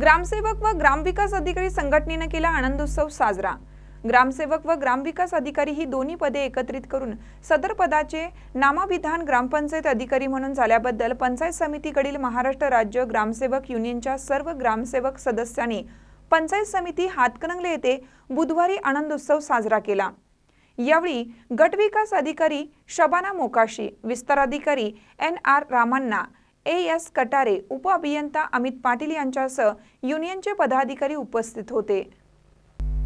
ग्रामसेवक व ग्रामविकास अधिकारी संघटनेनं केला आनंदोत्सव साजरा. ग्रामसेवक व ग्रामविकास अधिकारी ही दोन्ही पदे एकत्रित करून सदर पदाचे नामाभिधान ग्रामपंचायत अधिकारी म्हणून झाल्याबद्दल पंचायत समितीकडील महाराष्ट्र राज्य ग्रामसेवक युनियनच्या सर्व ग्रामसेवक सदस्यांनी पंचायत समिती हातकणंगले येथे बुधवारी आनंदोत्सव साजरा केला. यावेळी गटविकास अधिकारी शबाना मोकाशी विस्तार अधिकारी एन आर रामांना ए एस कटारे उपअभियंता अमित पाटील यांच्यासह युनियनचे पदाधिकारी उपस्थित होते.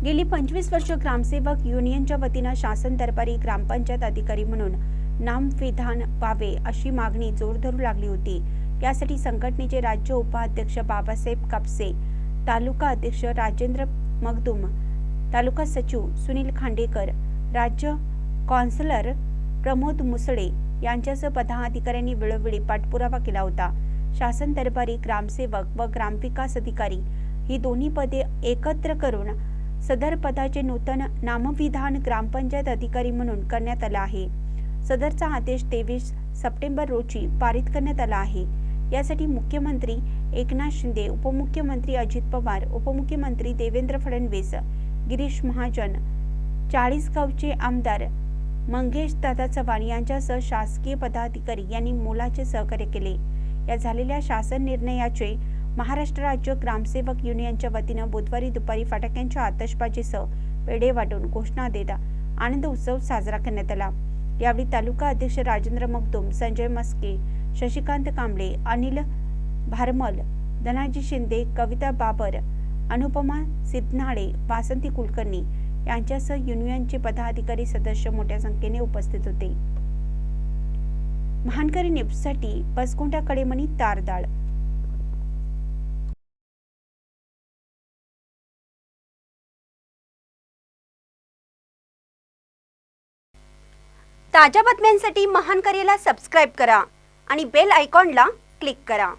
गेली पंचवीस वर्ष ग्रामसेवक युनियनच्या वतीनं शासन दरबारी ग्रामपंचायत अधिकारी म्हणून नामविधान व्हावे अशी मागणी जोर धरू लागली होती. यासाठी संघटनेचे राज्य उपाध्यक्ष बाबासाहेब कापसे तालुका अध्यक्ष राजेंद्र मगदुम तालुका सचिव सुनील खांडेकर राज्य कॉन्सलर प्रमोद मुसळे यांच्यासह पदाधिकाऱ्यांनी वेळोवेळी पाठपुरावा केला होता. शासन दरबारी ग्रामसेवक व ग्रामविकास अधिकारी ही दोन्ही पदे एकत्र करून सदर पदाचे नूतन नामविधान ग्रामपंचायत अधिकारी म्हणून करण्यात आला आहे. सदरचा आदेश तेवीस सप्टेंबर रोजी पारित करण्यात आला आहे. यासाठी मुख्यमंत्री एकनाथ शिंदे उपमुख्यमंत्री अजित पवार उपमुख्यमंत्री देवेंद्र फडणवीस गिरीश महाजन चाळीसगावचे आमदार मंगेश दादा चव्हाण यांच्यासह शासकीय पदाधिकारी यांनी मोलाचे सहकार्य केले. या झालेल्या शासन निर्णयाचे महाराष्ट्र राज्य ग्रामसेवक युनियनच्या वतीनं बुधवारी दुपारी फटाक्यांच्या आतषबाजीसह पेढे वाटून घोषणा देता आनंद उत्सव साजरा करण्यात आला. यावेळी तालुका अध्यक्ष राजेंद्र मगदुम संजय मस्के शशिकांत कांबळे अनिल भारमल धनाजी शिंदे कविता बाबर अनुपमा सिद्धनाळे वासंती कुलकर्णी यांच्यासह युनियनचे पदाधिकारी सदस्य मोठ्या संख्येने उपस्थित होते. महानकरी न्यूजसाठी बसकुंटा कडेमणी तारदाळ. ताज्या बातम्यांसाठी महानकरीला सबस्क्राईब करा आणि बेल आयकॉनला क्लिक करा.